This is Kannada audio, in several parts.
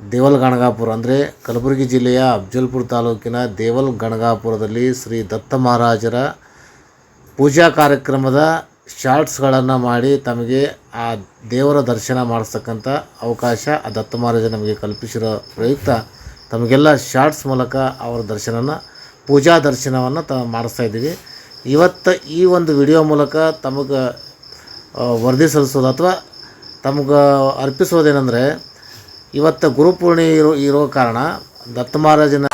ದೇವಲ್ ಗಣಗಾಪುರ ಅಂದರೆ ಕಲಬುರಗಿ ಜಿಲ್ಲೆಯ ಅಫ್ಜಲ್ಪುರ ತಾಲೂಕಿನ ದೇವಲ್ ಗಣಗಾಪುರದಲ್ಲಿ ಶ್ರೀ ದತ್ತ ಮಹಾರಾಜರ ಪೂಜಾ ಕಾರ್ಯಕ್ರಮದ ಶಾರ್ಟ್ಸ್ಗಳನ್ನು ಮಾಡಿ ತಮಗೆ ಆ ದೇವರ ದರ್ಶನ ಮಾಡಿಸ್ತಕ್ಕಂಥ ಅವಕಾಶ ಆ ದತ್ತ ಮಹಾರಾಜ ನಮಗೆ ಕಲ್ಪಿಸಿರೋ ಪ್ರಯುಕ್ತ. ತಮಗೆಲ್ಲ ಶಾರ್ಟ್ಸ್ ಮೂಲಕ ಅವರ ದರ್ಶನನ, ಪೂಜಾ ದರ್ಶನವನ್ನು ತ ಮಾಡಿಸ್ತಾ ಇದ್ದೀವಿ. ಇವತ್ತು ಈ ಒಂದು ವಿಡಿಯೋ ಮೂಲಕ ತಮಗೆ ವರದಿ ಸಲ್ಲಿಸೋದು ಅಥವಾ ತಮಗೆ ಅರ್ಪಿಸೋದೇನೆಂದರೆ ಇವತ್ತು ಗುರುಪೂರ್ಣಿ ಇರೋ ಇರೋ ಕಾರಣ ದತ್ತ ಮಹಾರಾಜನ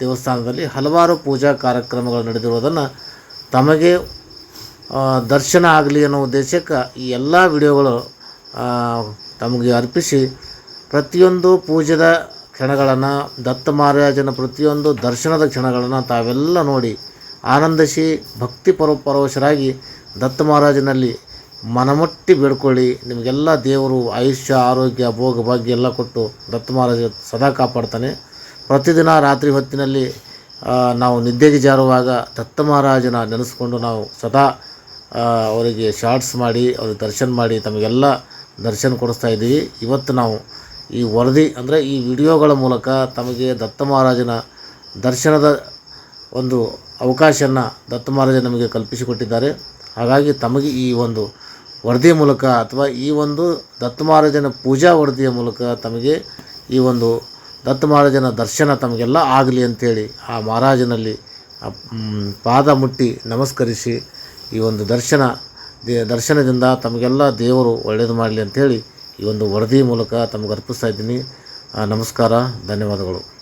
ದೇವಸ್ಥಾನದಲ್ಲಿ ಹಲವಾರು ಪೂಜಾ ಕಾರ್ಯಕ್ರಮಗಳು ನಡೆದಿರುವುದನ್ನು ತಮಗೆ ದರ್ಶನ ಆಗಲಿ ಅನ್ನೋ ಉದ್ದೇಶಕ್ಕೆ ಈ ಎಲ್ಲ ವಿಡಿಯೋಗಳು ತಮಗೆ ಅರ್ಪಿಸಿ ಪ್ರತಿಯೊಂದು ಪೂಜೆದ ಕ್ಷಣಗಳನ್ನು ದತ್ತ ಮಹಾರಾಜನ ಪ್ರತಿಯೊಂದು ದರ್ಶನದ ಕ್ಷಣಗಳನ್ನು ತಾವೆಲ್ಲ ನೋಡಿ ಆನಂದಿಸಿ ಭಕ್ತಿ ಪರ ಪರವಶರಾಗಿ ದತ್ತ ಮಹಾರಾಜನಲ್ಲಿ ಮನಮುಟ್ಟಿ ಬೇಡ್ಕೊಳ್ಳಿ. ನಿಮಗೆಲ್ಲ ದೇವರು ಆಯುಷ್ಯ, ಆರೋಗ್ಯ, ಭೋಗ, ಭಾಗ್ಯ ಎಲ್ಲ ಕೊಟ್ಟು ದತ್ತ ಮಹಾರಾಜ ಸದಾ ಕಾಪಾಡ್ತಾನೆ. ಪ್ರತಿದಿನ ರಾತ್ರಿ ಹೊತ್ತಿನಲ್ಲಿ ನಾವು ನಿದ್ದೆಗೆ ಜಾರುವಾಗ ದತ್ತ ಮಹಾರಾಜನ ನೆನೆಸ್ಕೊಂಡು ನಾವು ಸದಾ ಅವರಿಗೆ ಶಾರ್ಟ್ಸ್ ಮಾಡಿ, ಅವ್ರಿಗೆ ದರ್ಶನ ಮಾಡಿ ತಮಗೆಲ್ಲ ದರ್ಶನ ಕೊಡಿಸ್ತಾ ಇದ್ದೀವಿ. ಇವತ್ತು ನಾವು ಈ ವರದಿ ಅಂದರೆ ಈ ವಿಡಿಯೋಗಳ ಮೂಲಕ ತಮಗೆ ದತ್ತ ಮಹಾರಾಜನ ದರ್ಶನದ ಒಂದು ಅವಕಾಶನ ದತ್ತ ಮಹಾರಾಜ ನಮಗೆ ಕಲ್ಪಿಸಿಕೊಟ್ಟಿದ್ದಾರೆ. ಹಾಗಾಗಿ ತಮಗೆ ಈ ಒಂದು ವರದಿಯ ಮೂಲಕ ಅಥವಾ ಈ ಒಂದು ದತ್ತ ಮಹಾರಾಜನ ಪೂಜಾ ವರದಿಯ ಮೂಲಕ ತಮಗೆ ಈ ಒಂದು ದತ್ತ ಮಹಾರಾಜನ ದರ್ಶನ ತಮಗೆಲ್ಲ ಆಗಲಿ ಅಂಥೇಳಿ ಆ ಮಹಾರಾಜನಲ್ಲಿ ಪಾದ ಮುಟ್ಟಿ ನಮಸ್ಕರಿಸಿ ಈ ಒಂದು ದರ್ಶನ ದೇ, ದರ್ಶನದಿಂದ ತಮಗೆಲ್ಲ ದೇವರು ಒಳ್ಳೆಯದು ಮಾಡಲಿ ಅಂಥೇಳಿ ಈ ಒಂದು ವರದಿ ಮೂಲಕ ತಮಗೆ ಅರ್ಪಿಸ್ತಾ ಇದ್ದೀನಿ. ನಮಸ್ಕಾರ ಧನ್ಯವಾದಗಳು.